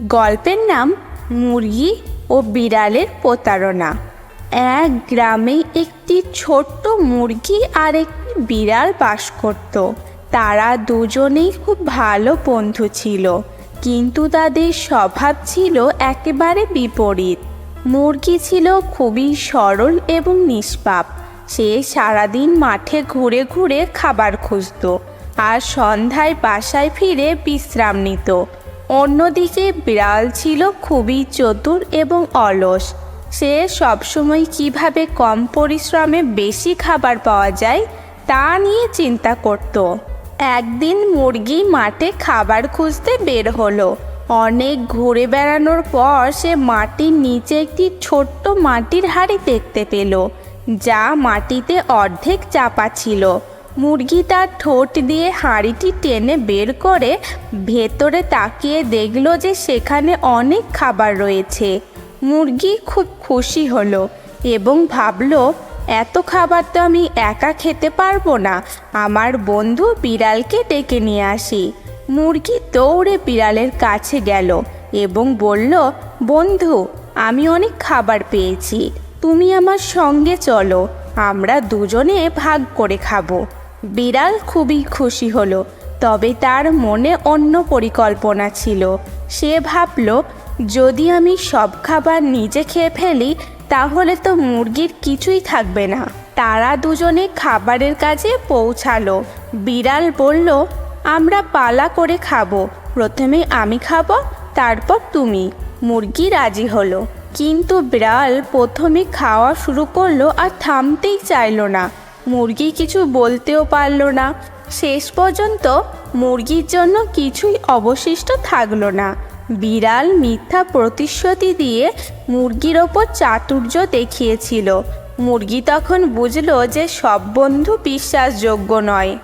গল্পের নাম মুরগি ও বিড়ালের প্রতারণা। এক গ্রামে একটি ছোট্ট মুরগি আর একটি বিড়াল বাস করত। তারা দুজনেই খুব ভালো বন্ধু ছিল, কিন্তু তাদের স্বভাব ছিল একেবারে বিপরীত। মুরগি ছিল খুবই সরল এবং নিষ্পাপ। সে সারাদিন মাঠে ঘুরে ঘুরে খাবার খুঁজত আর সন্ধ্যায় বাসায় ফিরে বিশ্রাম নিত। অন্যদিকে বিড়াল ছিল খুবই চতুর এবং অলস। সে সবসময় কীভাবে কম পরিশ্রমে বেশি খাবার পাওয়া যায়, তা নিয়ে চিন্তা করত। একদিন মুরগি মাঠে খাবার খুঁজতে বের হলো। অনেক ঘুরে বেড়ানোর পর সে মাটির নিচে একটি ছোট্ট মাটির হাড়ি দেখতে পেল, যা মাটিতে অর্ধেক চাপা ছিল। মুরগি তার ঠোঁট দিয়ে হাঁড়িটি টেনে বের করে ভেতরে তাকিয়ে দেখল যে সেখানে অনেক খাবার রয়েছে। মুরগি খুব খুশি হলো এবং ভাবলো, এত খাবার তো আমি একা খেতে পারব না, আমার বন্ধু বিড়ালকে ডেকে নিয়ে আসি। মুরগি দৌড়ে বিড়ালের কাছে গেল এবং বলল, বন্ধু, আমি অনেক খাবার পেয়েছি, তুমি আমার সঙ্গে চলো, আমরা দুজনে ভাগ করে খাব। বিড়াল খুবই খুশি হলো, তবে তার মনে অন্য পরিকল্পনা ছিল। সে ভাবল, যদি আমি সব খাবার নিজে খেয়ে ফেলি, তাহলে তো মুরগির কিছুই থাকবে না। তারা দুজনে খাবারের কাজে পৌঁছালো। বিড়াল বলল, আমরা পালা করে খাব। প্রথমে আমি খাব, তারপর তুমি। মুরগি রাজি হলো। কিন্তু বিড়াল প্রথমে খাওয়া শুরু করল আর থামতেই চাইলো না। মুরগি কিছু বলতেও পারল না। শেষ পর্যন্ত মুরগির জন্য কিছুই অবশিষ্ট থাকল না। বিড়াল মিথ্যা প্রতিশ্রুতি দিয়ে মুরগির ওপর চাতুর্য দেখিয়েছিল। মুরগি তখন বুঝল যে সব বন্ধু বিশ্বাসযোগ্য নয়।